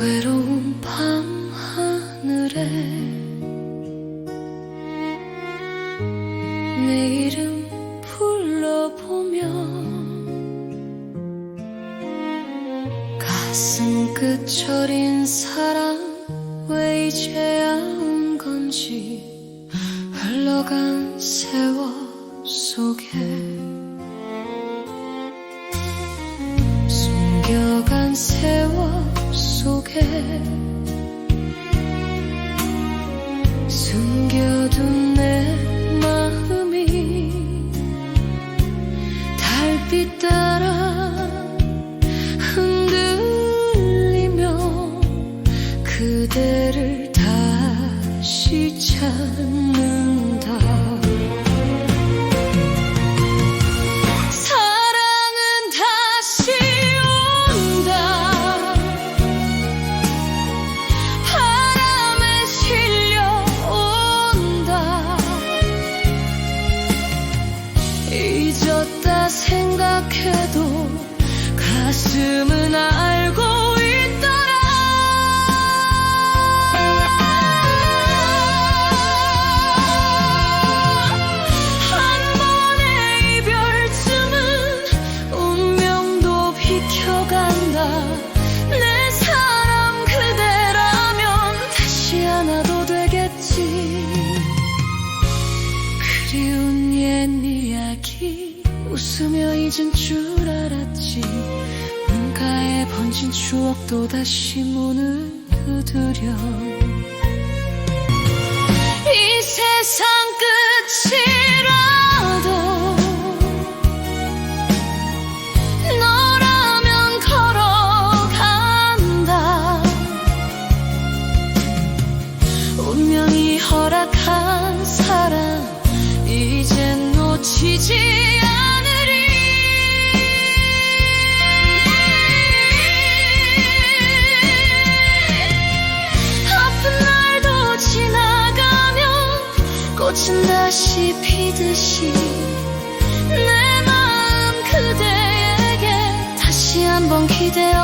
외로운 밤 하늘에 내 이름 불러보면 가슴 끝 저린 사랑 왜 이제야 온 건지 흘러간 세월 속에 숨겨간 세월 속에 숨겨둔 내 마음이 달빛 따라 흔들리며 그대를 다시 찾는다 잊었다 생각해도 가슴은 알고 그대라면 다시 안아도 되겠지. 그리운 옛 이야기 웃으며 잊은 줄 알았지. 눈가에 번진 추억도 다시 문을 두드려 꽃은 다시 피듯이 내 마음 그대에게 다시 한번 기대어